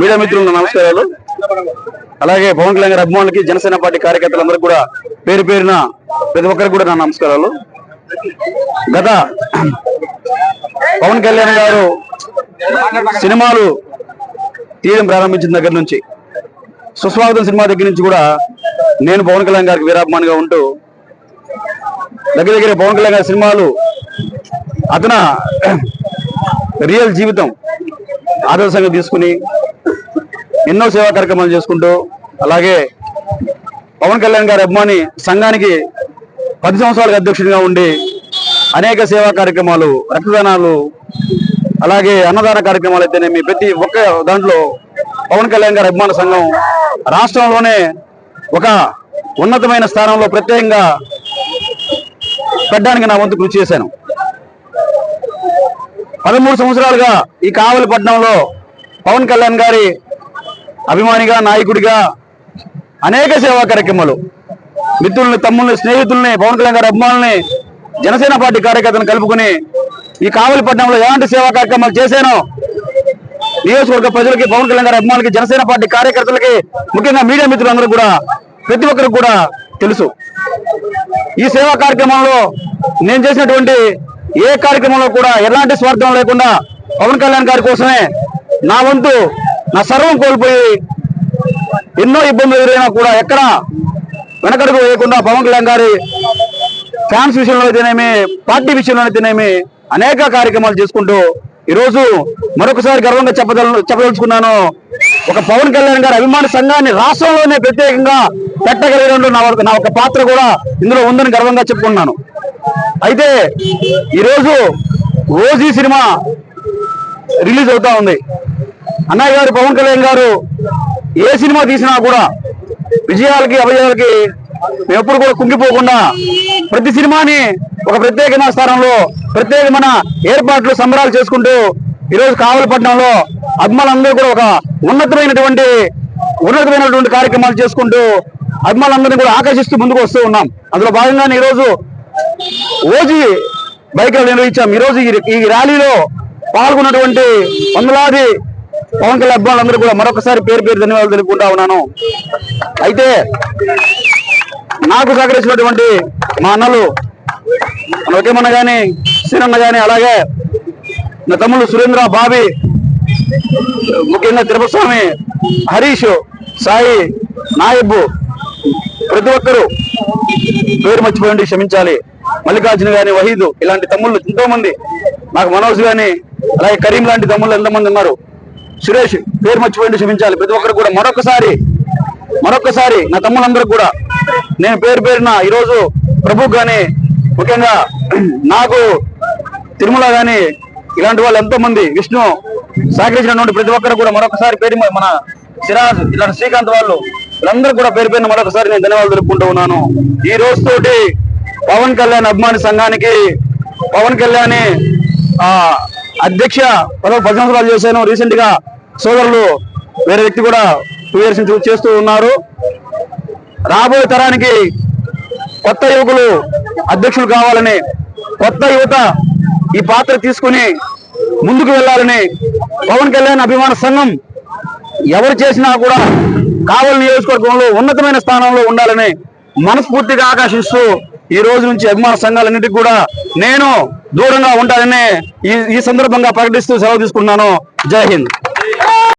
Media మిత్రులు నమస్కారాలు. అలాగే పవన్ కళ్యాణ్ గారి అభిమానులకి జనసేన పార్టీ కార్యకర్తలందరూ కూడా పేరు పేరున ప్రతి ఒక్కరికి కూడా నా నమస్కారాలు. గత పవన్ కళ్యాణ్ గారు సినిమాలు తీయడం ప్రారంభించిన దగ్గర నుంచి సుస్వాగతం సినిమా దగ్గర నుంచి కూడా నేను పవన్ కళ్యాణ్ గారికి వీరాభిమానిగా ఉంటూ దగ్గర దగ్గర పవన్ కళ్యాణ్ గారి సినిమాలు అతను రియల్ జీవితం ఆదర్శంగా తీసుకుని ఎన్నో సేవా కార్యక్రమాలు చేసుకుంటూ అలాగే పవన్ కళ్యాణ్ గారి అభిమాని సంఘానికి పది సంవత్సరాలకు అధ్యక్షుడిగా ఉండి అనేక సేవా కార్యక్రమాలు రక్తదానాలు అలాగే అన్నదాన కార్యక్రమాలు అయితేనేమి ప్రతి ఒక్క దాంట్లో పవన్ కళ్యాణ్ గారి అభిమాన సంఘం రాష్ట్రంలోనే ఒక ఉన్నతమైన స్థానంలో ప్రత్యేకంగా పెట్టడానికి నా వంతు కృషి చేశాను. పదమూడు సంవత్సరాలుగా ఈ కావలిపట్నంలో పవన్ కళ్యాణ్ గారి అభిమానిగా నాయకుడిగా అనేక సేవా కార్యక్రమాలు. మిత్రుల్ని తమ్ముల్ని స్నేహితుల్ని పవన్ కళ్యాణ్ గారి అభిమానుల్ని జనసేన పార్టీ కార్యకర్తలను కలుపుకుని ఈ కావలిపట్నంలో ఎలాంటి సేవా కార్యక్రమాలు చేశానో నియోజకవర్గ ప్రజలకి పవన్ కళ్యాణ్ గారి అభిమానులకి జనసేన పార్టీ కార్యకర్తలకి ముఖ్యంగా మీడియా మిత్రులందరూ కూడా ప్రతి ఒక్కరికి కూడా తెలుసు. ఈ సేవా కార్యక్రమంలో నేను చేసినటువంటి ఏ కార్యక్రమంలో కూడా ఎలాంటి స్వార్థం లేకుండా పవన్ కళ్యాణ్ గారి కోసమే నా వంతు నా సర్వం కోల్పోయి ఎన్నో ఇబ్బందులు ఎదురైనా కూడా ఎక్కడ వెనకడుగు వేయకుండా పవన్ కళ్యాణ్ గారి ఫ్యాన్స్ విషయంలో అయితేనేమి పార్టీ విషయంలో అయితేనేమి అనేక కార్యక్రమాలు చేసుకుంటూ ఈరోజు మరొకసారి గర్వంగా చెప్పదల చెప్పదలుచుకున్నాను. ఒక పవన్ కళ్యాణ్ గారి అభిమాన సంఘాన్ని రాష్ట్రంలోనే ప్రత్యేకంగా పెట్టగలిగిన నా నా ఒక పాత్ర కూడా ఇందులో ఉందని గర్వంగా చెప్పుకున్నాను అయితే ఈరోజు రోజీ సినిమా రిలీజ్ అవుతా ఉంది. అన్నయ్య గారు పవన్ కళ్యాణ్ గారు ఏ సినిమా తీసినా కూడా విజయాలకి అభయాలకి మేము ఎప్పుడు కూడా కుంగిపోకుండా ప్రతి సినిమాని ఒక ప్రత్యేకమైన స్థానంలో ప్రత్యేకమైన ఏర్పాట్లు సంబరాలు చేసుకుంటూ ఈరోజు కావలపట్నంలో అభిమానులందరూ కూడా ఒక ఉన్నతమైనటువంటి ఉన్నతమైనటువంటి కార్యక్రమాలు చేసుకుంటూ అభిమానులందరినీ కూడా ఆకర్షిస్తూ ముందుకు వస్తూ ఉన్నాం. అందులో భాగంగానే ఈరోజు ఓజీ బైక్ ర్యాలీ నిర్వహించాం. ఈరోజు రోజు ఈ- ర్యాలీలో పాల్గొన్నటువంటి వందలాది పవన్ కళ్యాణ్ అభిమానులందరూ కూడా మరొకసారి పేరు పేరు ధన్యవాదాలు తెలుపుకుంటా ఉన్నాను. అయితే నాకు సహకరించినటువంటి మా అన్నలు మన ఒకేమన్న గాని శ్రీరన్న కానీ అలాగే నా తమ్ముడు సురేంద్ర బాబి ముఖ్యంగా తిరుపతి స్వామి హరీష్ సాయి నాయబ్ ప్రతి ఒక్కరూ పేరు మర్చిపోయండి క్షమించాలి. మల్లికార్జున గాని వహీదు ఇలాంటి తమ్ముళ్ళు ఎంతో మంది నాకు మనోజ్ గాని అలాగే కరీం లాంటి తమ్ముళ్ళు ఎంతమంది ఉన్నారు. సురేష్ పేరు మర్చిపోయింది క్షమించాలి ప్రతి ఒక్కరు కూడా మరొకసారి మరొకసారి నా తమ్ముళ్ళందరూ కూడా నేను పేరు పేరున ఈరోజు ప్రభు గాని ముఖ్యంగా నాకు తిరుమల గాని ఇలాంటి వాళ్ళు ఎంతో మంది విష్ణు సహకరించినటువంటి ప్రతి ఒక్కరు కూడా మరొకసారి పేరు మన సిరాజ్ ఇలాంటి శ్రీకాంత్ వాళ్ళు వీళ్ళందరూ కూడా పేరు పేరున మరొకసారి నేను ధన్యవాదాలు తెలుపుకుంటూ ఉన్నాను. ఈ రోజు తోటి పవన్ కళ్యాణ్ అభిమాని సంఘానికి పవన్ కళ్యాణ్ అధ్యక్ష పదవి పది సంవత్సరాలు చేశాను. రీసెంట్గా సోదరులు వేరే వ్యక్తి కూడా టూ ఇయర్స్ నుంచి చేస్తూ ఉన్నారు. రాబోయే తరానికి కొత్త యువకులు అధ్యక్షులు కావాలని కొత్త యువత ఈ పాత్ర తీసుకుని ముందుకు వెళ్ళాలని పవన్ కళ్యాణ్ అభిమాన సంఘం ఎవరు చేసినా కూడా కావలి నియోజకవర్గంలో ఉన్నతమైన స్థానంలో ఉండాలని మనస్ఫూర్తిగా ఆకాశిస్తూ ఈ రోజు నుంచి అభిమాన సంఘాలన్నింటికి కూడా నేను దూరంగా ఉంటానని ఈ ఈ సందర్భంగా ప్రకటిస్తూ సెలవు తీసుకున్నాను జై హింద్.